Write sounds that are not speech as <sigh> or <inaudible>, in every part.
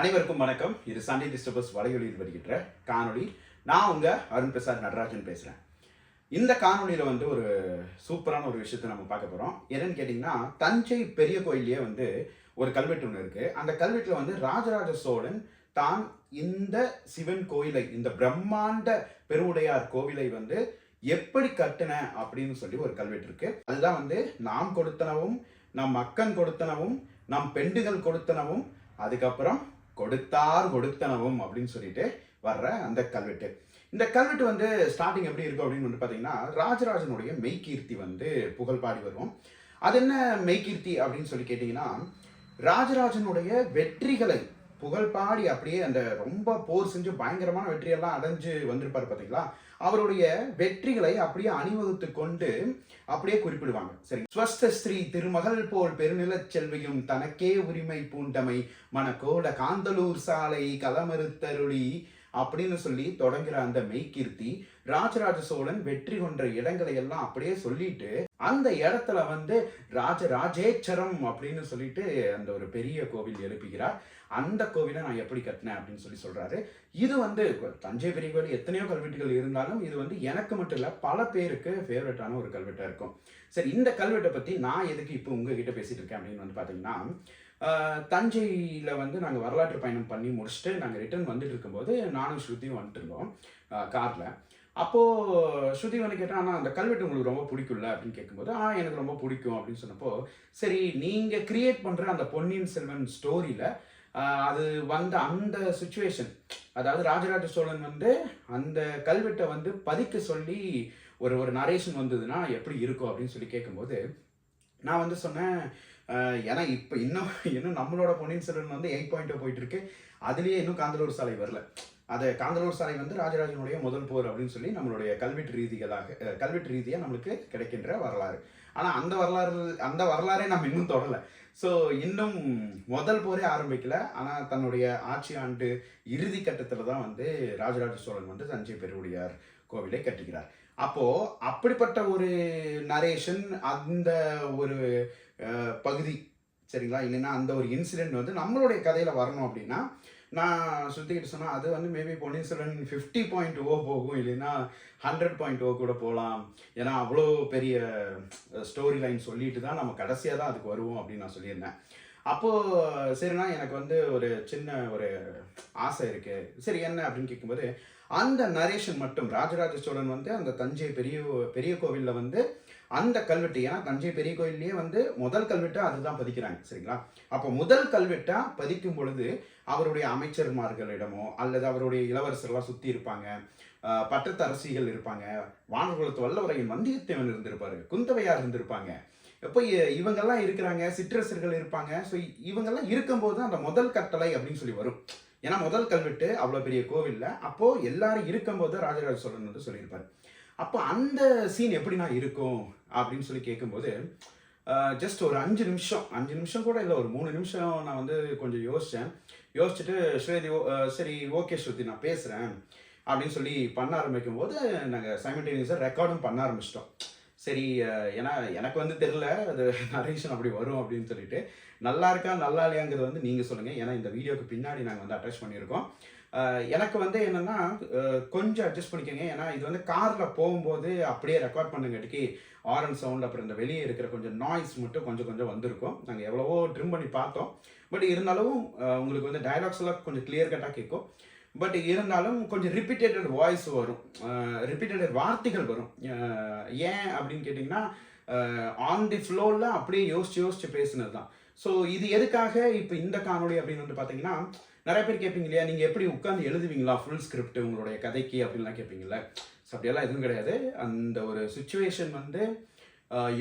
அனைவருக்கும் வணக்கம். இது சண்டே டிஸ்டர்பஸ் வலையொலியில் வருகின்ற காணொளி. நான் உங்கள் அருண் பிரசாத் நடராஜன் பேசுகிறேன் இந்த காணொலியில் வந்து ஒரு சூப்பரான ஒரு விஷயத்தை நம்ம பார்க்க போகிறோம் என்னன்னு கேட்டிங்கன்னா தஞ்சை பெரிய கோயிலே வந்து ஒரு கல்வெட்டு ஒன்று இருக்குது அந்த கல்வெட்டில் வந்து ராஜராஜ சோழன் தான் இந்த சிவன் கோயிலை இந்த பிரம்மாண்ட பெருவுடையார் கோவிலை வந்து எப்படி கட்டின அப்படின்னு சொல்லி ஒரு கல்வெட்டு இருக்கு. அதுதான் வந்து நாம் கொடுத்தனவும் நம் மக்கன் கொடுத்தனவும் நம் பெண்டுகள் கொடுத்தனவும் அதுக்கப்புறம் கொடுத்தார் கொடுத்தனவும் அப்படின்னு சொல்லிட்டு வர்ற அந்த கல்வெட்டு. இந்த கல்வெட்டு வந்து ஸ்டார்டிங் எப்படி இருக்கும் அப்படின்னு வந்து பார்த்தீங்கன்னா ராஜராஜனுடைய மெய்கீர்த்தி வந்து புகழ் பாடி வரும் அது என்ன மெய்கீர்த்தி அப்படின்னு சொல்லி கேட்டிங்கன்னா ராஜராஜனுடைய வெற்றிகளை புகழ் பாடி அப்படியே அந்த ரொம்ப போர் செஞ்சு பயங்கரமான வெற்றியெல்லாம் அடைஞ்சு வந்திருப்பார் பார்த்தீங்களா அவருடைய வெற்றிகளை அப்படியே அணிவகுத்து கொண்டு அப்படியே குறிப்பிடுவாங்க. சரி ஸ்வஸ்த ஸ்ரீ திருமகள் போல் பெருநிலச் செல்வியும் தனக்கே உரிமை பூண்டமை மனக்கோட காந்தலூர் சாலை கலமறுத்தருளி அப்படின்னு சொல்லி தொடங்குற அந்த மெய்கீர்த்தி ராஜராஜ சோழன் வெற்றி கொன்ற இடங்களை எல்லாம் அப்படியே சொல்லிட்டு அந்த இடத்துல வந்து ராஜராஜேச்சரம் அப்படின்னு சொல்லிட்டு அந்த ஒரு பெரிய கோவில் எழுப்புகிறார். அந்த கோவிலை நான் எப்படி கட்டினேன் அப்படின்னு சொல்லி சொல்கிறாரு இது வந்து தஞ்சை பெரிய கோவில் எத்தனையோ கல்வெட்டுகள் இருந்தாலும் இது வந்து எனக்கு மட்டும் இல்லை பல பேருக்கு ஃபேவரட்டான ஒரு கல்வெட்டாக இருக்கும். சரி இந்த கல்வெட்டை பற்றி நான் எதுக்கு இப்போ உங்ககிட்ட பேசிகிட்டு இருக்கேன் அப்படின்னு வந்து பார்த்தீங்கன்னா தஞ்சையில் வந்து நாங்கள் வரலாற்று பயணம் பண்ணி முடிச்சுட்டு நாங்கள் ரிட்டர்ன் வந்துட்டு இருக்கும்போது நானும் ஸ்ருதியும் வந்துட்டு இருந்தோம் காரில் அப்போது ஸ்ருதி வந்து கேட்டால் ஆனால் அந்த கல்வெட்டு உங்களுக்கு ரொம்ப பிடிக்கும்ல? அப்படின்னு கேட்கும்போது ஆ எனக்கு ரொம்ப பிடிக்கும். அப்படின்னு சொன்னப்போ சரி நீங்கள் கிரியேட் பண்ணுற அந்த பொன்னியின் செல்வன் ஸ்டோரியில் அது வந்த அந்த சுச்சுவேஷன் அதாவது ராஜராஜ சோழன் வந்து அந்த கல்வெட்டை வந்து பதிக்க சொல்லி ஒரு ஒரு நரேஷன் வந்ததுன்னா எப்படி இருக்கும் அப்படின்னு சொல்லி கேட்கும்போது நான் வந்து சொன்னேன் ஏன்னா இப்போ இன்னும் இன்னும் நம்மளோட பொன்னியின் செல்வன் வந்து எயிட் பாயிண்ட் போயிட்டு இருக்கு. அதுலேயே இன்னும் காந்தலூர் சாலை வரல. அது காந்தலூர் சாலை வந்து ராஜராஜனுடைய முதல் போர் அப்படின்னு சொல்லி நம்மளுடைய கல்வெட்டு ரீதிகளாக கல்வெட்டு ரீதியாக நம்மளுக்கு கிடைக்கின்ற வரலாறு. ஆனால் அந்த வரலாறு அந்த வரலாறே நம்ம இன்னும் தொடரல ஸோ இன்னும் முதல் போரே ஆரம்பிக்கல. ஆனால் தன்னுடைய ஆட்சி ஆண்டு இறுதி கட்டத்தில் தான் வந்து ராஜராஜ சோழன் வந்து தஞ்சை பெருவுடையார் கோவிலை கட்டுகிறார். அப்போது அப்படிப்பட்ட ஒரு நரேஷன் அந்த ஒரு பகுதி சரிங்களா? இல்லைன்னா அந்த ஒரு இன்சிடென்ட் வந்து நம்மளுடைய கதையில் வரணும் அப்படின்னா நான் சுற்றிக்கிட்டு சொன்னால் அது வந்து maybe Ponniyin Selvan fifty point o போகும். இல்லைன்னா ஹண்ட்ரட் பாயிண்ட் ஓ கூட போகலாம் ஏன்னா அவ்வளோ பெரிய ஸ்டோரி லைன் சொல்லிட்டு தான் நம்ம கடைசியாக தான் அதுக்கு வருவோம் அப்படின்னு நான் சொல்லியிருந்தேன். அப்போது சரிண்ணா எனக்கு வந்து ஒரு சின்ன ஒரு ஆசை இருக்குது சரி என்ன அப்படின்னு கேட்கும்போது அந்த நரேஷன் மட்டும் ராஜராஜ சோழன் வந்து அந்த தஞ்சை பெரிய பெரிய கோவிலில் வந்து அந்த கல்வெட்டு ஏன்னா தஞ்சை பெரிய கோயில்லையே வந்து முதல் கல்வெட்டை அதுதான் பதிக்கிறாங்க சரிங்களா? அப்போ முதல் கல்வெட்டாக பதிக்கும் பொழுது அவருடைய அமைச்சர்மார்களிடமோ அல்லது அவருடைய இளவரசர்லாம் சுற்றி இருப்பாங்க பட்டத்தரசிகள் இருப்பாங்க வானகுலத்து வல்லவரையின் வந்தியத்தேவன் இருந்திருப்பாரு குந்தவையார் இருந்திருப்பாங்க. இப்போ இவங்கெல்லாம் இருக்கிறாங்க சிற்றரசர்கள் இருப்பாங்க. ஸோ இவங்கெல்லாம் இருக்கும்போது அந்த முதல் கட்டளை அப்படின்னு சொல்லி வரும். ஏன்னா முதல் கல்வெட்டு அவ்வளோ பெரிய கோவிலில். அப்போது எல்லாரும் இருக்கும்போது ராஜராஜ சோழன் வந்து சொல்லியிருப்பார். அப்போ அந்த சீன் எப்படிண்ணா இருக்கும் அப்படின்னு சொல்லி கேட்கும்போது ஜஸ்ட் ஒரு அஞ்சு நிமிஷம். அஞ்சு நிமிஷம் கூட இல்லை ஒரு மூணு நிமிஷம் நான் வந்து கொஞ்சம் யோசித்தேன் யோசிச்சுட்டு ஸ்ரீதி சரி ஓகே ஸ்ருதி நான் பேசுகிறேன் அப்படின்னு சொல்லி பண்ண ஆரம்பிக்கும் போது நாங்கள் சைமல்டேனியஸாக ரெக்கார்டும் பண்ண ஆரம்பிச்சிட்டோம். சரி ஏன்னா எனக்கு வந்து தெரில அது நரேஷன் அப்படி வரும் அப்படின்னு சொல்லிட்டு. நல்லா இருக்கா நல்லா இல்லையாங்கிறது வந்து நீங்கள் சொல்லுங்கள் ஏன்னா இந்த வீடியோக்கு பின்னாடி நாங்கள் வந்து அட்டாச் பண்ணியிருக்கோம். எனக்கு வந்து என்னென்னா கொஞ்சம் அட்ஜஸ்ட் பண்ணிக்கோங்க. ஏன்னா இது வந்து காரில் போகும்போது அப்படியே ரெக்கார்ட் பண்ணுங்காட்டிக்கு ஆரன் சவுண்ட் அப்புறம் இந்த வெளியே இருக்கிற கொஞ்சம் நாய்ஸ் மட்டும் கொஞ்சம் கொஞ்சம் வந்திருக்கும். நாங்கள் எவ்வளவோ ட்ரிம் பண்ணி பார்த்தோம். பட் இருந்தாலும் உங்களுக்கு வந்து டைலாக்ஸ் எல்லாம் கொஞ்சம் கிளியர் கட்டாக கேட்கும். பட் இருந்தாலும் கொஞ்சம் ரிப்பீட்டட் வாய்ஸ் வரும். ரிப்பீட்டட் வார்த்தைகள் வரும். ஏன் அப்படின்னு கேட்டிங்கன்னா ஆன் தி ஃப்ளோவில் அப்படியே யோசிச்சு யோசிச்சு பேசுனது தான் ஸோ இது எதுக்காக இப்போ இந்த காணொலி அப்படின்னு வந்து பார்த்தீங்கன்னா நிறைய பேர் கேட்பீங்க இல்லையா? நீங்கள் எப்படி உட்காந்து எழுதுவீங்களா? ஃபுல் ஸ்கிரிப்ட் உங்களுடைய கதைக்கு அப்படின்லாம் கேட்பீங்கல்ல. ஸோ அப்படியெல்லாம் எதுவும் கிடையாது. அந்த ஒரு சுச்சுவேஷன் வந்து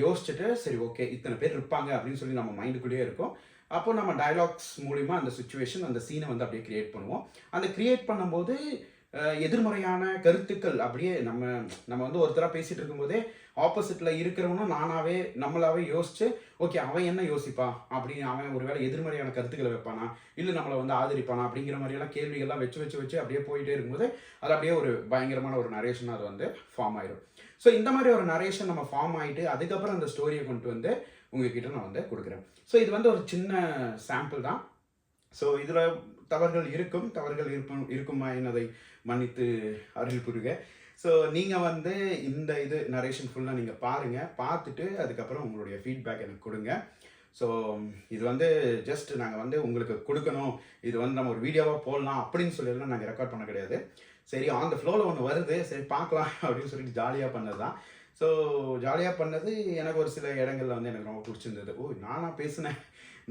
யோசிச்சுட்டு சரி ஓகே இத்தனை பேர் இருப்பாங்க அப்படின்னு சொல்லி நம்ம மைண்டுக்குள்ளேயே இருக்கும். அப்போ நம்ம டயலாக்ஸ் மூலிமா அந்த சுச்சுவேஷன் அந்த சீனை வந்து அப்படியே கிரியேட் பண்ணுவோம். அந்த கிரியேட் பண்ணும்போது எதிர்மறையான கருத்துக்கள் அப்படியே நம்ம நம்ம வந்து ஒருத்தராக பேசிட்டு இருக்கும்போதே ஆப்போசிட்டில் இருக்கிறவனும் நானாவே நம்மளாவே யோசிச்சு ஓகே அவன் என்ன யோசிப்பான் அப்படின்னு அவன் ஒருவேளை எதிர்மறையான கருத்துக்களை வைப்பானா? இல்லை நம்மளை வந்து ஆதரிப்பானா? அப்படிங்கிற மாதிரியெல்லாம் கேள்விகள்லாம் வச்சு வச்சு வச்சு அப்படியே போயிட்டே இருக்கும்போது அது அப்படியே ஒரு பயங்கரமான ஒரு நரேஷன் அது வந்து ஃபார்ம் ஆயிடும் ஸோ இந்த மாதிரி ஒரு நரேஷன் நம்ம ஃபார்ம் ஆகிட்டு அதுக்கப்புறம் அந்த ஸ்டோரியை கொண்டு வந்து உங்ககிட்ட நான் வந்து கொடுக்குறேன். ஸோ இது வந்து ஒரு சின்ன சாம்பிள் தான். ஸோ இதில் தவறுகள் இருக்கும் தவறுகள் இருக்கும் இருக்குமா என்னதை மன்னித்து அருள் புரிக. ஸோ நீங்கள் வந்து இந்த இது நரேஷன் ஃபுல்லாக நீங்கள் பாருங்கள் பார்த்துட்டு அதுக்கப்புறம் உங்களுடைய ஃபீட்பேக் எனக்கு கொடுங்க. ஸோ இது வந்து ஜஸ்ட் நாங்கள் வந்து உங்களுக்கு கொடுக்கணும். இது வந்து நம்ம ஒரு வீடியோவாக போடலாம் அப்படின்னு சொல்லியெல்லாம் நாங்கள் ரெக்கார்ட் பண்ண கிடையாது. சரி ஆன் த ஃப்ளோவில் ஒன்று வருது. சரி பார்க்கலாம் அப்படின்னு சொல்லிட்டு ஜாலியாக பண்ணது தான். ஸோ ஜாலியாக பண்ணது எனக்கு ஒரு சில இடங்கள்ல வந்து எனக்கு ரொம்ப பிடிச்சிருந்தது. ஓ நானாக பேசினேன்.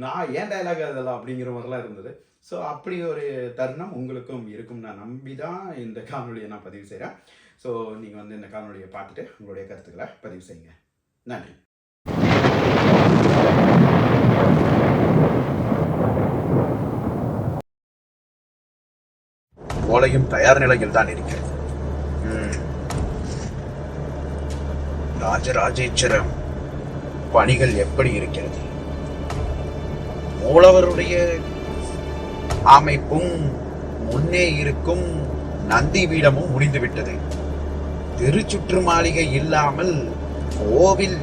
நான் ஏன் டைலாக் அதெல்லாம் அப்படிங்கிற மாதிரிலாம் இருந்தது. ஸோ அப்படி ஒரு தருணம் உங்களுக்கும் இருக்கும் நான் நம்பி தான் இந்த காணொலியை நான் பதிவு செய்கிறேன் ஸோ நீங்கள் வந்து இந்த காணொலியை பார்த்துட்டு உங்களுடைய கருத்துக்களை பதிவு செய்யுங்க. நன்றி. ஓலையும் தயார் நிலையில் தான் இருக்கிறது. ராஜராஜேச்சரம் பணிகள் எப்படி இருக்கிறது? மூலவருடைய அமைப்பும் முன்னே இருக்கும் நந்தி பீடமும் முடிந்துவிட்டது. திருச்சுற்று மாளிகை இல்லாமல் கோவில்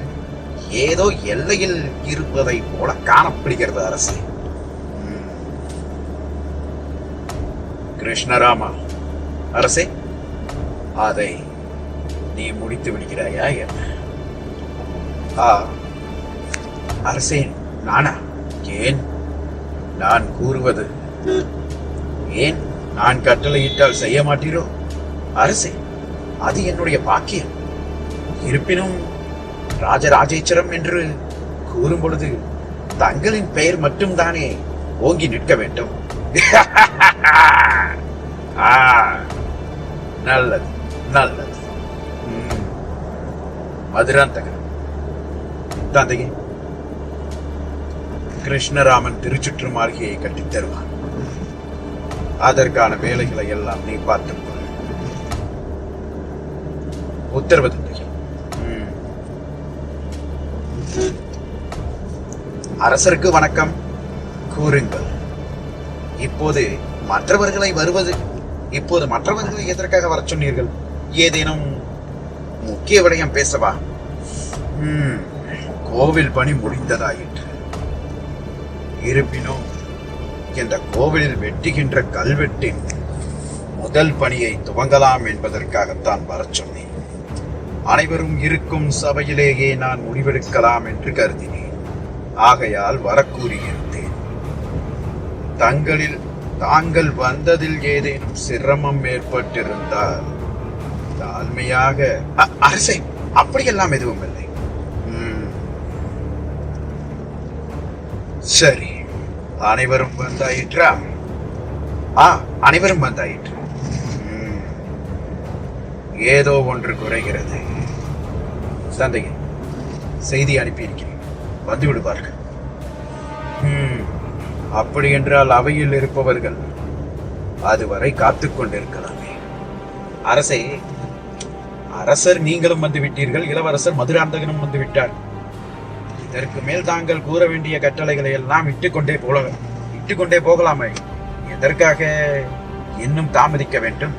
ஏதோ எல்லையில் இருப்பதை போல காணப்படுகிறது அரசு. கிருஷ்ணராமா அரசே அதை நீ முடித்து விடுகிறாயா என்ன? ஆ அரசே நானா? ஏன் நான் கூறுவது ஏன் நான் கட்டளையிட்டால் செய்ய மாட்டீரோ? அரசே அது என்னுடைய பாக்கியம். இருப்பினும் ராஜராஜேச்சரம் என்று கூறும் பொழுது தங்களின் பெயர் மட்டும்தானே ஓங்கி நிற்க வேண்டும். <laughs> ஆ, நல்லது நல்லது. ம். மதுராந்தகன் தந்தையே கிருஷ்ணராமன் திருச்சுற்று மாளிகையை கட்டித் தருவான் அதற்கான வேலைகளை எல்லாம் நீ பார்த்து கொள். உத்தரவு அரசருக்கு வணக்கம். கூறுங்கள். இப்போது மற்றவர்களை வருவது இப்போது மற்றவர்களை எதற்காக வர சொன்னீர்கள்? ஏதேனும் முக்கிய விடயம் பேசவா? கோவில் பணி முடிந்ததாயிற்று. இருப்பினும் இருக்கின்ற கோவிலில் வெட்டுகின்ற கல்வெட்டின் முதல் பணியை துவங்கலாம் என்பதற்காகத்தான் வரச் சொன்னேன். அனைவரும் இருக்கும் சபையிலேயே நான் முடிவெடுக்கலாம் என்று கருதினேன். ஆகையால் வரக்கூறியிருந்தேன் தங்களில் தாங்கள் வந்ததில் ஏதேனும் சிரமம் ஏற்பட்டிருந்தால் தாழ்மையாக அரசை அப்படியெல்லாம் எதுவும் இல்லை சரி. அனைவரும் வந்தாயிற்றா? ஆ அனைவரும் வந்தாயிற்று. ம். ஏதோ ஒன்று குறைகிறது. தந்தையே செய்தி அனுப்பியிருக்கிறேன். வந்து விடுவார்கள். ம். அப்படி என்றால் அவையில் இருப்பவர்கள் அதுவரை காத்து கொண்டிருக்கலாமே. அரசே அரசர் நீங்களும் வந்து விட்டீர்கள் இளவரசர் மதுராந்தகனும் வந்து விட்டார். இதற்கு மேல் தாங்கள் கூற வேண்டிய கட்டளைகளை எல்லாம் இட்டுக்கொண்டே போல இட்டுக்கொண்டே போகலாமே. எதற்காக இன்னும் தாமதிக்க வேண்டும்?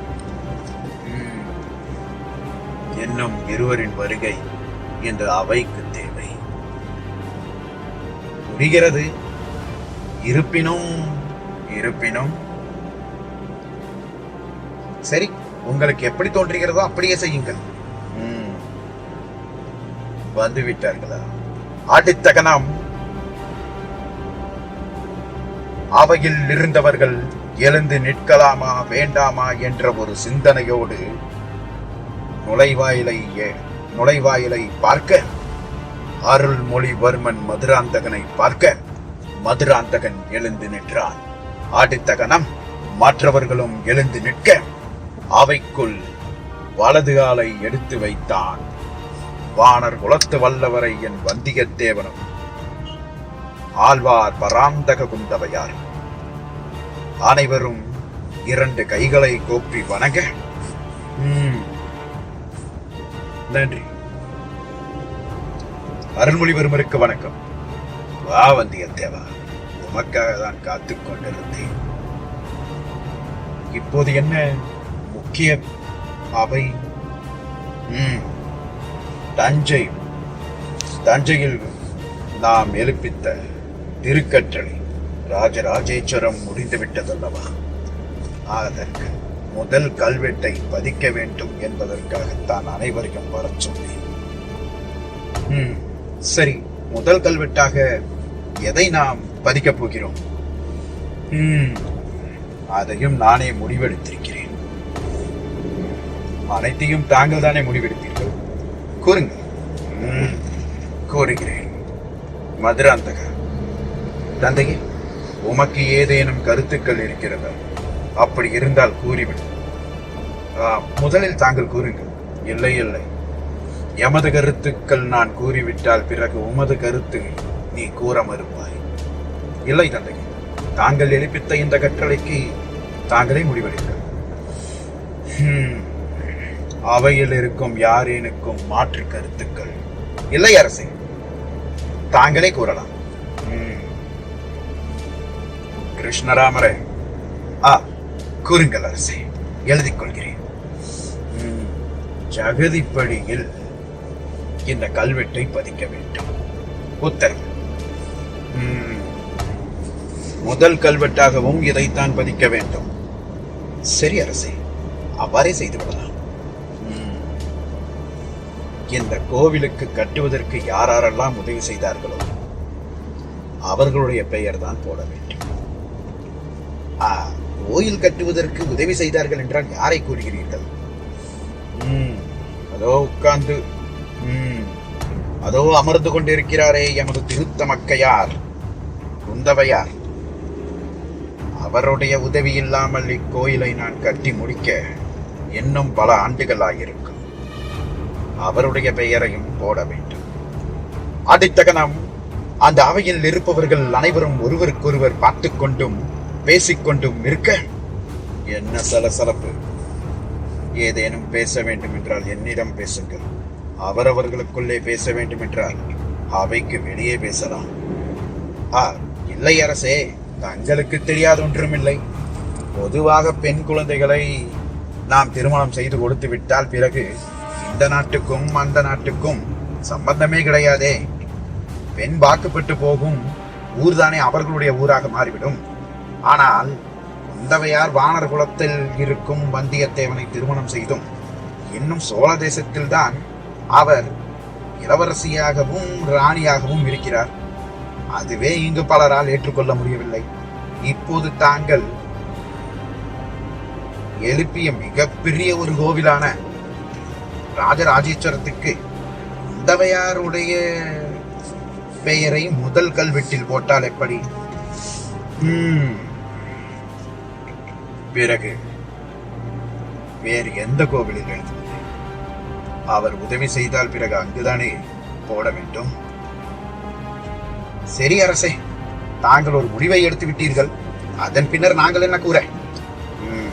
என்னும் இருவரின் வருகை என்று அவைக்கு தேவை. புரிகிறது இருப்பினும் இருப்பினும். சரி உங்களுக்கு எப்படி தோன்றுகிறதோ அப்படியே செய்யுங்கள். ம். வந்து அடுத்த கணம் அவையில் இருந்தவர்கள் எழுந்து நிற்கலாமா வேண்டாமா என்ற ஒரு சிந்தனையோடு நுழைவாயிலை நுழைவாயிலை பார்க்க அருள்மொழிவர்மன் மதுராந்தகனை பார்க்க மதுராந்தகன் எழுந்து நின்றான் அடுத்த கணம் மற்றவர்களும் எழுந்து நிற்க அவைக்குள் வலது காலை எடுத்து வைத்தான். வானர் குலத்து வல்லவரை என் வந்தியத்தேவனும் ஆழ்வார் பராந்தக குந்தவையார் அனைவரும் இரண்டு கைகளை கோப்பி வணங்க. நன்றி. அருள்மொழிவர்மருக்கு வணக்கம். வா வந்தியத்தேவா உமக்காக தான் காத்துக்கொண்டிருந்தேன் இப்போது என்ன முக்கிய அவை? ம், தஞ்சை தஞ்சையில் நாம் எழுப்பித்த திருக்கற்றளை ராஜராஜேஸ்வரம் முடிந்துவிட்டதல்லவா? அதற்கு முதல் கல்வெட்டை பதிக்க வேண்டும் என்பதற்காகத்தான் அனைவரையும் வர சொன்னேன். ம், சரி முதல் கல்வெட்டாக எதை நாம் பதிக்கப் போகிறோம்? ம், அதையும் நானே முடிவெடுத்திருக்கிறேன். அனைத்தையும் தாங்கள் தானே முடிவெடுத்தீர்கள்? கூறுங்கள் கூறுகிறேன் மதுராந்தக தந்தையே உமக்கு ஏதேனும் கருத்துக்கள் இருக்கிறதா? அப்படி இருந்தால் கூறிவிடும் முதலில் தாங்கள் கூறுங்கள். இல்லை இல்லை. எமது கருத்துக்கள் நான் கூறிவிட்டால் பிறகு உமது கருத்து நீ கூற மறுப்பாய். இல்லை தந்தை தாங்கள் எழுப்பித்த இந்த கட்டளைக்கு தாங்களே முடிவெடுங்கள். ஹம், அவையில் இருக்கும் யாரேனுக்கும் மாற்று கருத்துக்கள் இல்லை அரசே. தாங்களே கூறலாம். கிருஷ்ணராமரே. ஆ கூறுங்கள் அரசே. எழுதிக் கொள்கிறேன். ஜகதிப்படியில் இந்த கல்வெட்டை பதிக்க வேண்டும். உத்தரவு. முதல் கல்வெட்டாகவும் இதைத்தான் பதிக்க வேண்டும். சரி அரசே. அவ்வாறே செய்து விடலாம். இந்த கோவிலுக்கு கட்டுவதற்கு யாரெல்லாம் உதவி செய்தார்களோ அவர்களுடைய பெயர் தான் போட வேண்டும். கோயில் கட்டுவதற்கு உதவி செய்தார்கள் என்றால் யாரை கூறுகிறீர்கள்? அதோ உட்கார்ந்து அதோ அமர்ந்து கொண்டிருக்கிறாரே எமது திருத்த மக்கையார் குந்தவையார். அவருடைய உதவி இல்லாமல் இக்கோயிலை நான் கட்டி முடிக்க இன்னும் பல ஆண்டுகள் ஆகியிருக்கும் அவருடைய பெயரையும் போட வேண்டும். அடித்தகனம் அந்த அவையில் இருப்பவர்கள் அனைவரும் ஒருவருக்கொருவர் பார்த்து கொண்டும் பேசிக்கொண்டும் இருக்க என்ன சலசலப்பு. ஏதேனும் பேச வேண்டும் என்றால் என்னிடம் பேசுங்கள். அவரவர்களுக்குள்ளே பேச வேண்டும் என்றால் அவைக்கு வெளியே பேசலாம். ஆ இல்லை அரசே தங்களுக்கு தெரியாத ஒன்றுமில்லை. பொதுவாக பெண் குழந்தைகளை நாம் திருமணம் செய்து கொடுத்து விட்டால் பிறகு இந்த நாட்டுக்கும் அந்த நாட்டுக்கும் சம்பந்தமே கிடையாதே. பெண் வாக்குப்பட்டு போகும் ஊர்தானே அவர்களுடைய ஊராக மாறிவிடும். ஆனால் குந்தவையார் வானர் குலத்தில் இருக்கும் வந்தியத்தேவனை திருமணம் செய்தும் இன்னும் சோழ தேசத்தில்தான் அவர் இளவரசியாகவும் ராணியாகவும் இருக்கிறார். அதுவே இங்கு பலரால் ஏற்றுக்கொள்ள முடியவில்லை. இப்போது தாங்கள் எழுப்பிய மிகப்பெரிய ஒரு கோவிலான ராஜராஜேஸ்வரத்துக்கு இந்தவையாருடைய பெயரை முதல் கல்வெட்டில் போட்டால் எப்படி ம். பிறகு வேறு எந்த கோவிலில் எழுதுவது அவர் உதவி செய்தால் பிறகு அங்குதானே போட வேண்டும் சரி அரசே தாங்கள் ஒரு முடிவை எடுத்து விட்டீர்கள் அதன் பின்னர் நாங்கள் என்ன கூற ம்.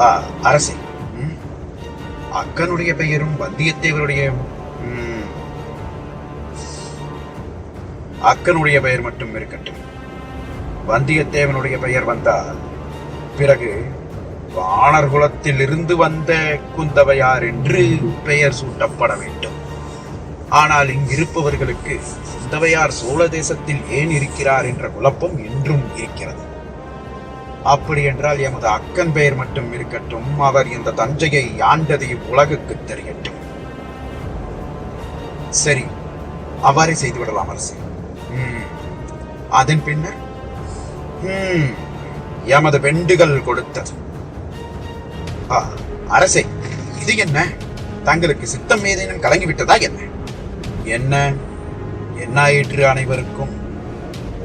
ஆ, அரசே ம். அக்கனுடைய பெயரும் வந்தியத்தேவருடைய அக்கனுடைய பெயர் மட்டும் இருக்கட்டும். வந்தியத்தேவனுடைய பெயர் வந்தால் பிறகு வானர் இருந்து வந்த குந்தவையார் என்று பெயர் சூட்டப்பட வேண்டும். ஆனால் இங்கிருப்பவர்களுக்கு குந்தவையார் சோழ தேசத்தில் ஏன் இருக்கிறார் என்ற குழப்பம் இன்றும் இருக்கிறது. அப்படி என்றால் எமது அக்கன் பெயர் மட்டும் இருக்கட்டும். அவர் இந்த தஞ்சையை ஆண்டது உலகுக்கு தெரியட்டும். சரி அவ்வாறே செய்து விடலாம் அரசு. ம். அதன் பின்னர்? ம், எமது வெண்டுகள் கொடுத்தது. ஆ, அரசே இது என்ன? தங்களுக்கு சித்தம் ஏதேனும் கலங்கிவிட்டதா என்ன? என்ன? என்ன ஆயிற்று அனைவருக்கும்?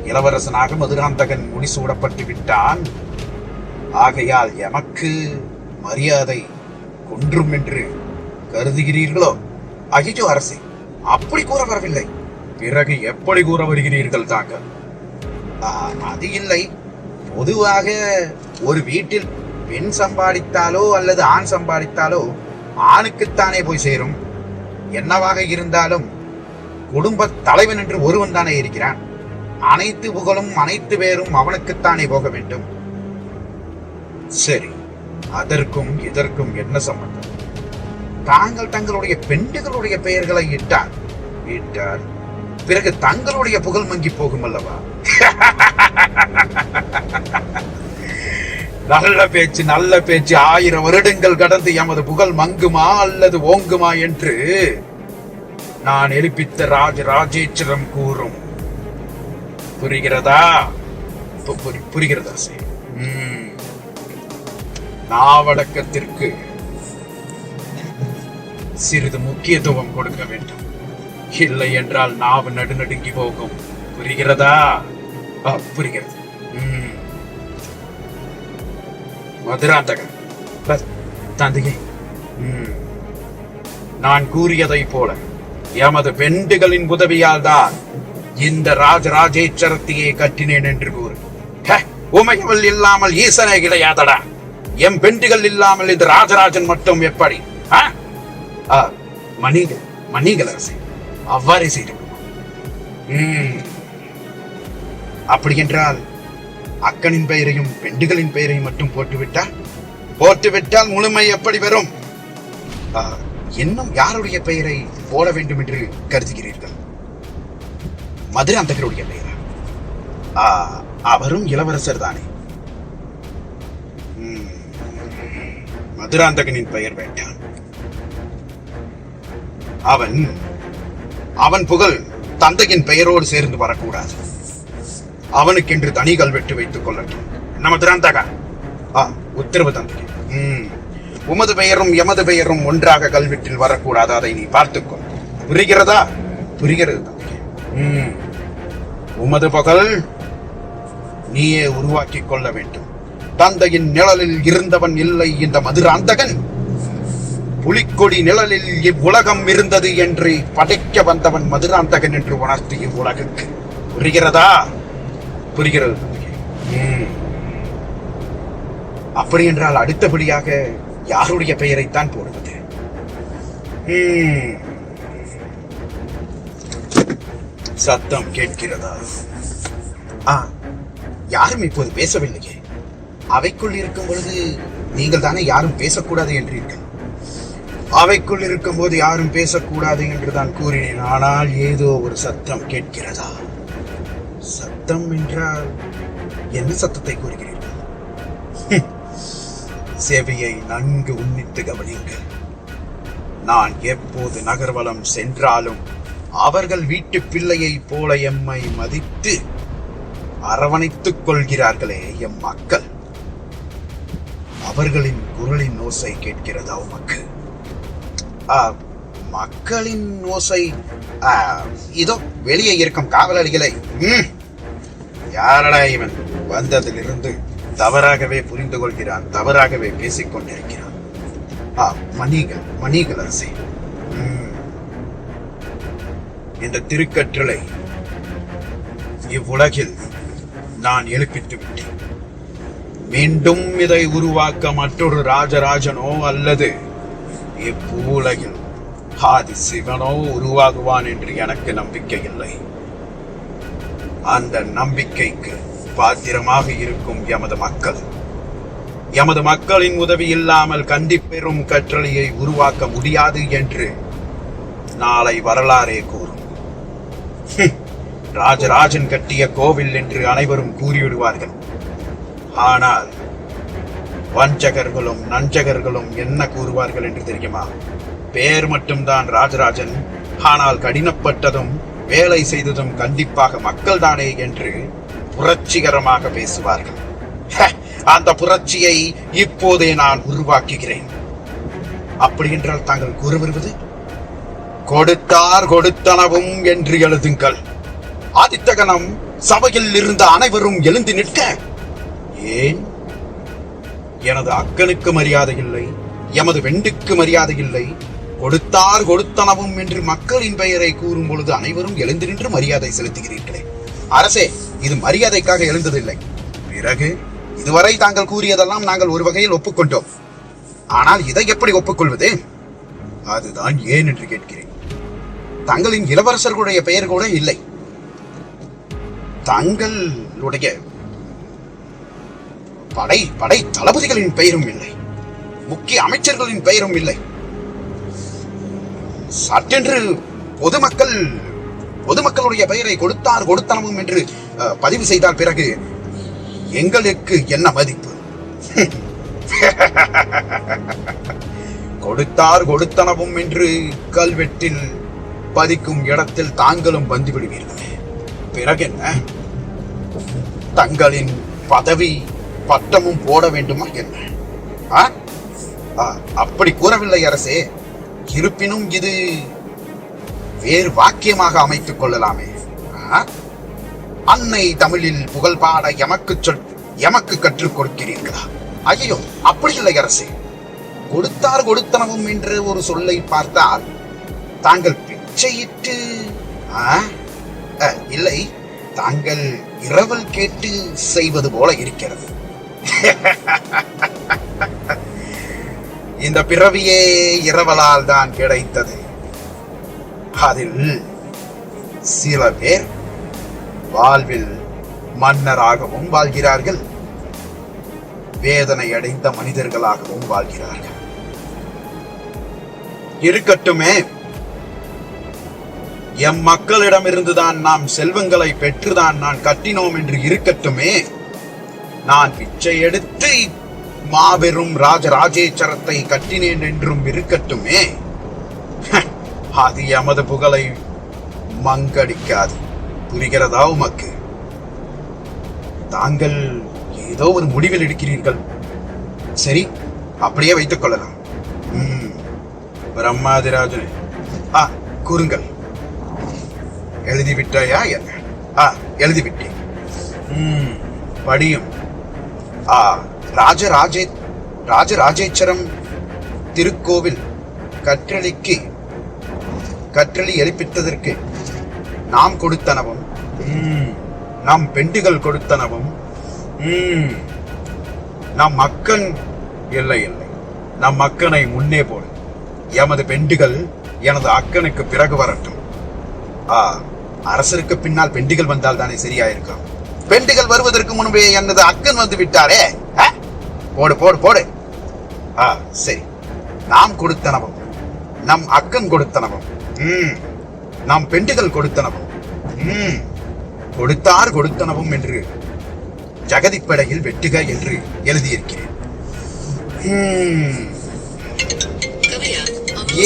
இளவரசனாக மதுராந்தகன் முடிசூடப்பட்டு விட்டான். ஆகையால் எமக்கு மரியாதை கொன்றும் என்று கருதுகிறீர்களோ? அகிஜோ அரசே அப்படி கூற வரவில்லை. பிறகு எப்படி கூற வருகிறீர்கள் தாங்கள்? அது இல்லை. பொதுவாக ஒரு வீட்டில் பெண் சம்பாதித்தாலோ அல்லது ஆண் சம்பாதித்தாலோ ஆணுக்குத்தானே போய் சேரும். என்னவாக இருந்தாலும் குடும்ப தலைவன் என்று ஒருவன் தானே இருக்கிறான். அனைத்து புகழும் அனைத்து பேரும் அவனுக்குத்தானே போக வேண்டும். சரி அதற்கும் இதற்கும் என்ன சம்பந்தம்? தாங்கள் தங்களுடைய பெண்டுகளுடைய பெயர்களை இட்டார் இட்டார் பிறகு தங்களுடைய புகழ் மங்கி போகும் அல்லவா? நல்ல பேச்சு நல்ல பேச்சு. ஆயிரம் வருடங்கள் கடந்து எமது புகழ் மங்குமா அல்லது ஓங்குமா என்று நான் எழுப்பித்த ராஜ ராஜேஸ்வரம் கூறும். புரிகிறதா? புரிகிறதா சரி. நாவடக்கத்திற்கு சிறிது முக்கியத்துவம் கொடுக்க வேண்டும். இல்லை என்றால் நாவு நடுநடுங்கி போகும். புரிகிறதா? புரிகிறது. மதுராந்தகன் தந்தையே. நான் கூறியதை போல எமது வெண்டுகளின் உதவியால் தான் இந்த ராஜராஜேச்சரத்தையே கட்டினேன் என்று கூறு. ஹே, உமையவள் இல்லாமல் ஈசனே கிடையாதடா. எம் பெண்டுகள் இல்லாமல் இந்த ராஜராஜன் மட்டும் எப்படி? ஆ? ஆ, மணிகள் மணிகள் அரசே அவ்வாறே செய்து அப்படி என்றால் அக்கனின் பெயரையும் பெண்டுகளின் பெயரையும் மட்டும் போட்டுவிட்டால் போட்டுவிட்டால் முழுமை எப்படி வரும்? இன்னும் யாருடைய பெயரை போட வேண்டும் என்று கருதுகிறீர்கள்? மதுராந்தகருடைய பெயரா. ஆ, அவரும் இளவரசர் தானே. ம். மதுராந்தகனின் பெயர் வேண்டாம். அவன் அவன் புகழ் தந்தையின் பெயரோடு சேர்ந்து வரக்கூடாது. அவனுக்கென்று தனி கல்வெட்டு வைத்துக் கொள்ளட்டும். நம்ம திராந்தகா ஆ உத்தரவு தந்தை ம் உமது பெயரும் எமது பெயரும் ஒன்றாக கல்வெட்டில் வரக்கூடாது. அதை நீ பார்த்துக்கொள். புரிகிறதா? புரிகிறது தந்தை ம். உமது பகல் நீயே உருவாக்கி கொள்ள வேண்டும். தந்தையின் நிழலில் இருந்தவன் இல்லை இந்த மதுராந்தகன். புலிக்கொடி நிழலில் இவ்வுலகம் இருந்தது என்று படைக்க வந்தவன் மதுராந்தகன் என்று உணர்த்தி இவ்வுலகுக்கு. புரிகிறதா? புரிகிறது ம். அப்படி என்றால் அடுத்தபடியாக யாருடைய பெயரைத்தான் போடுவது? சத்தம் கேட்கிறதா? ஆ யாரும் இப்போது பேசவில்லையே. அவைக்குள் இருக்கும் பொழுது நீங்கள் தானே யாரும் பேசக்கூடாது என்றீர்கள். அவைக்குள் இருக்கும்போது யாரும் பேசக்கூடாது என்று தான் கூறினேன். ஆனால் ஏதோ ஒரு சத்தம் கேட்கிறதா? சத்தம் என்றால் என்ன சத்தத்தை கூறுகிறீர்கள்? சேவையை <laughs> செவியை நன்கு உன்னித்து கவனியுங்கள். நான் எப்போது நகர்வலம் சென்றாலும் அவர்கள் வீட்டு பிள்ளையைப் போல எம்மை மதித்து அரவணைத்துக் கொள்கிறார்களே எம் மக்கள். அவர்களின் குரலின் ஓசை கேட்கிறதா உமக்கு? ஆ, மக்களின் ஓசை ஆ, இதோ வெளியே இருக்கும் காவலாளிகளை ம், யாரடா இவன்? வந்ததிலிருந்து தவறாகவே புரிந்து கொள்கிறான் தவறாகவே பேசிக் கொண்டிருக்கிறான் ஆ, மணிகள் மணிகள் அரசே. இந்த திருக்கற்றலை இவ்வுலகில் நான் எழுப்பிட்டு விட்டேன் மீண்டும் இதை உருவாக்க மற்றொரு ராஜராஜனோ அல்லது இப்பூலகில் ஆதி சிவனோ உருவாகுவான் என்று எனக்கு நம்பிக்கை இல்லை. அந்த நம்பிக்கைக்கு பாத்திரமாக இருக்கும் எமது மக்கள் எமது மக்களின் உதவி இல்லாமல் கண்டிப்பெறும் கற்றளையை உருவாக்க முடியாது என்று நாளை வரலாறே கூறும். ராஜராஜன் கட்டிய கோவில் என்று அனைவரும் கூறிவிடுவார்கள். ஆனால் வஞ்சகர்களும் நஞ்சகர்களும் என்ன கூறுவார்கள் என்று தெரியுமா? பேர் மட்டும்தான் ராஜராஜன் ஆனால் கடினப்பட்டதும் வேலை செய்ததும் கண்டிப்பாக மக்கள் தானே என்று புரட்சிகரமாக பேசுவார்கள். அந்த புரட்சியை இப்போதே நான் உருவாக்குகிறேன். அப்படி என்றால் தாங்கள் கூற வருவது கொடுத்தார் கொடுத்தனவும் என்று எழுதுங்கள். ஆதித்தகனம் சபையில் இருந்த அனைவரும் எழுந்து நிற்க ஏன்? எனது அக்கனுக்கு மரியாதை இல்லை எமது வெண்டுக்கு மரியாதை இல்லை. கொடுத்தார் கொடுத்தனவும் என்று மக்களின் பெயரை கூறும் பொழுது அனைவரும் எழுந்து நின்று மரியாதை செலுத்துகிறீர்களே. அரசே இது மரியாதைக்காக எழுந்ததில்லை. பிறகு இதுவரை தாங்கள் கூறியதெல்லாம் நாங்கள் ஒரு வகையில் ஒப்புக்கொண்டோம். ஆனால் இதை எப்படி ஒப்புக்கொள்வது? அதுதான் ஏன் என்று கேட்கிறேன். தங்களின் இளவரசர்களுடைய பெயர் கூட இல்லை. தங்களுடைய படை படை தளபதிகளின் பெயரும் இல்லை. முக்கிய அமைச்சர்களின் பெயரும் இல்லை. சட்டென்று பொதுமக்கள் பொதுமக்களுடைய பெயரை கொடுத்தார் கொடுத்தனமும் என்று பதிவு செய்தால் பிறகு எங்களுக்கு என்ன மதிப்பு? <laughs> கொடுத்தார் கொடுத்தனவும் என்று கல்வெட்டில் பதிக்கும் இடத்தில் தாங்களும் வந்து விடுவீர்களே. பிறகு என்ன தங்களின் பதவி பட்டமும் போட வேண்டுமா என்ன? அப்படி கூறவில்லை அரசே. இருப்பினும் இது வேறு வாக்கியமாக அமைத்துக் கொள்ளலாமே. அன்னை தமிழில் புகழ் பாட எமக்கு சொல் எமக்கு கற்றுக் கொடுக்கிறீர்களா? ஐயோ அப்படி இல்லை அரசே. கொடுத்தார் கொடுத்தனவும் என்று ஒரு சொல்லை பார்த்தால் தாங்கள் பிச்சையிட்டு ஆ? இல்லை தாங்கள் இரவல் கேட்டு செய்வது போல இருக்கிறது. இந்த பிறவியே இரவலால் தான் கிடைத்தது. அதில் சில பேர் வாழ்வில் மன்னராகவும் வாழ்கிறார்கள். வேதனை அடைந்த மனிதர்களாகவும் வாழ்கிறார்கள். இருக்கட்டுமே. எம் மக்களிடமிருந்துதான் நாம் செல்வங்களை பெற்றுதான் நான் கட்டினோம் என்று இருக்கட்டுமே? நான் பிச்சை எடுத்து மாபெரும் ராஜராஜேச்சரத்தை கட்டினேன் என்றும் இருக்கட்டுமே? அது எமது புகழை மங்கடிக்காது. புரிகிறதா உமக்கு? தாங்கள் ஏதோ ஒரு முடிவில் எடுக்கிறீர்கள். சரி அப்படியே வைத்துக் கொள்ளலாம். ம், பிரம்மாதிராஜனே. ஆ கூறுங்கள். எழுதிவிட்டாயா என்ன? ஆ எழுதிவிட்டேன். ம், படியும். ஆ ராஜராஜே ராஜராஜேச்சரம் திருக்கோவில் கற்றளிக்கு கற்றளி எழுப்பித்ததற்கு நாம் கொடுத்தனவும் ம், நம் பெண்டுகள் கொடுத்தனவும் ம், நம் மக்கள் இல்லை இல்லை. நம் மக்கனை முன்னே போடு. எமது பெண்டுகள் எனது அக்கனுக்கு பிறகு வரட்டும். ஆ அரசருக்கு பின்னால் பெண்டுகள் வந்தால் தானே சரியாயிருக்கும். பெண்டுகள் வருவதற்கு முன்பே எனது அக்கன் வந்து விட்டாரே ஆ? போடு போடு போடு. ஆ சரி. நாம் கொடுத்தனவும் நம் அக்கன் கொடுத்தனவும் ம். நாம் பெண்டுகள் கொடுத்தனவும் ம். கொடுத்தார் கொடுத்தனவும் என்று ஜகதிப்படையில் வெட்டுக என்று எழுதியிருக்கிறேன். ம்,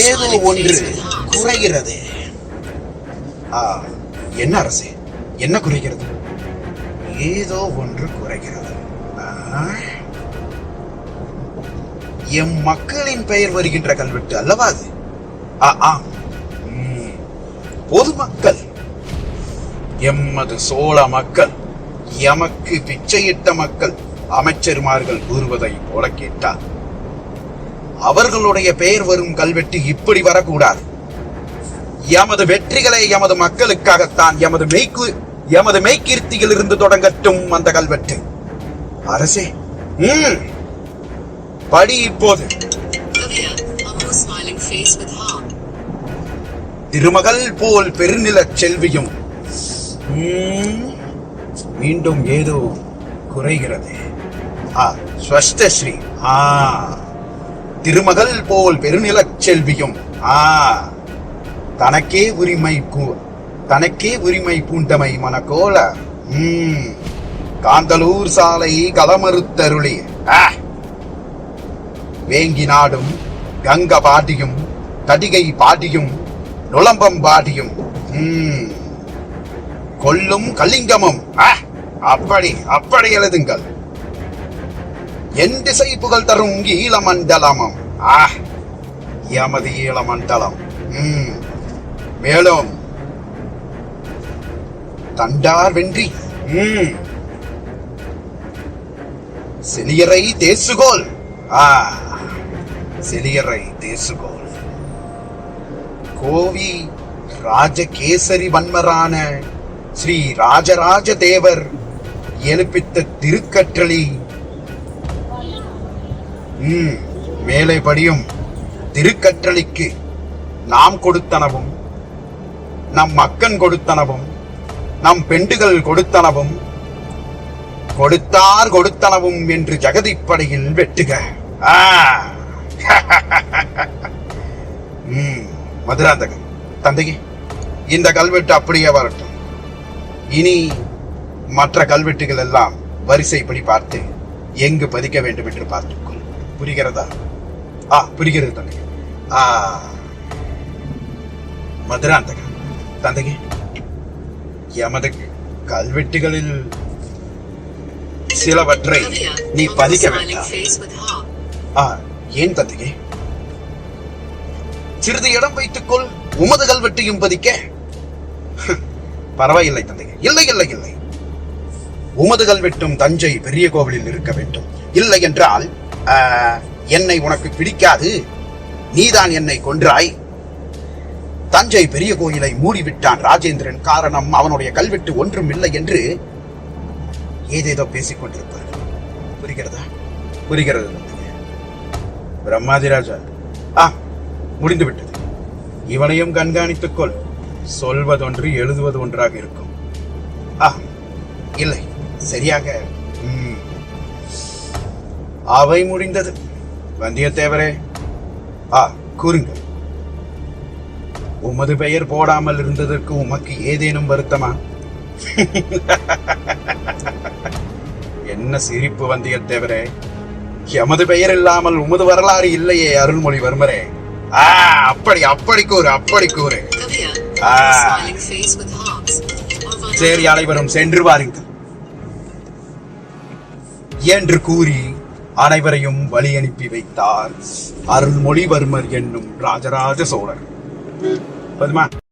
ஏதோ ஒன்று குறைகிறது. ஆ, என்ன அரசே? என்ன குறைகிறது ஏதோ ஒன்று குறைகிறது எம் மக்களின் பெயர் வருகின்ற கல்வெட்டு அல்லவா அது? ஆ, பொதுமக்கள் எம்மது சோழ மக்கள். எமக்கு பிச்சையிட்ட மக்கள். அமைச்சர்மார்கள் கூறுவதை போல கேட்டார். அவர்களுடைய பெயர் வரும் கல்வெட்டு இப்படி வரக்கூடாது. எமது வெற்றிகளை எமது மக்களுக்காகத்தான் எமது மெய்க்கு எமது மெய்கீர்த்தியில் இருந்து தொடங்கட்டும் அந்த கல்வெட்டு. அரசே உம் படி இப்போது. திருமகள் போல் பெருநில செல்வியும் மீண்டும் ஏதோ குறைகிறது. ஆ ஸ்வஸ்தஸ்ரீ ஆ. திருமகள் போல் பெருநிலச் செல்வியும் ஆ. தனக்கே உரிமை பூ தனக்கே உரிமை பூண்டமை மனக்கோல. உம் காந்தலூர் சாலை களமறுத்தருளி. வேங்கி நாடும் கங்க பாட்டியும் தடிகை பாட்டியும் நுளம்பம் பாட்டியும் கொல்லும் கலிங்கமும். ஆ, அப்படி அப்படி எழுதுங்கள். என் திசை புகழ் தரும் ஈழமண்டலமும். ஆ. எமது ஈழமண்டலம். ம், மேலும் தண்டார் வென்றி செலியரை தேசுகோல். ஆ செலியரை தேசுகோல். கோவி ராஜகேசரி வன்மரான ஸ்ரீ ராஜராஜ தேவர் எழுப்பித்த திருக்கற்றளி. மேலே படியும் திருக்கற்றளிக்கு நாம் கொடுத்தனவும் நம் மக்கன் கொடுத்தனவும் நம் பெண்டுகள் கொடுத்தனவும் கொடுத்தார் கொடுத்தனவும் என்று ஜெகதிப்படையில் வெட்டுக. <laughs> மதுராந்தகன் தந்தையே இந்த கல்வெட்டு அப்படியே வரட்டும். இனி மற்ற கல்வெட்டுகள் எல்லாம் வரிசைப்படி பார்த்து எங்கு பதிக்க வேண்டும் என்று பார்த்துக்கொள். புரிகிறதா? ஆ புரிகிறது தந்தை ஆ. மதுராந்தகன் தந்தையே எமது கல்வெட்டுகளில் சிலவற்றை நீ பதிக்க வேண்டாம் ஆ ஏன் தந்தையே சிறிது இடம் வைத்துக்கொள் உமது கல்வெட்டையும் பதிக்க பரவாயில்லை தந்தையே இல்லை இல்லை இல்லை உமது கல்வெட்டும் தஞ்சை பெரிய கோவிலில் இருக்க வேண்டும் இல்லை என்றால் என்னை உனக்கு பிடிக்காது நீதான் என்னை கொன்றாய் தஞ்சை பெரிய கோயிலை மூடிவிட்டான் ராஜேந்திரன். காரணம் அவனுடைய கல்வெட்டு ஒன்றும் இல்லை என்று ஏதேதோ பேசிக் கொண்டிருப்பார் புரிகிறதா? புரிகிறது. பிரம்மாதி பிரம்மாதிராஜா ஆ முடிந்து விட்டது. இவனையும் கண்காணித்துக்கொள் சொல்வதொன்று எழுதுவது ஒன்றாக இருக்கும். ஆ இல்லை சரியாக ம். அவை முடிந்தது. வந்தியத்தேவரே ஆ கூறுங்கள். உமது பெயர் போடாமல் இருந்ததற்கு உமக்கு ஏதேனும் வருத்தமா? என்ன சிரிப்பு வந்தியத்தேவரே எமது பெயர் இல்லாமல் உமது வரலாறு இல்லையே அருள்மொழிவர்மரே. ஆ அப்படி அப்படி கூறு அப்படி கூறு. சரி அனைவரும் சென்று வாருங்கள். என்று கூறி அனைவரையும் வழி அனுப்பி வைத்தார் அருள்மொழிவர்மர் என்னும் ராஜராஜ சோழர். 同学们。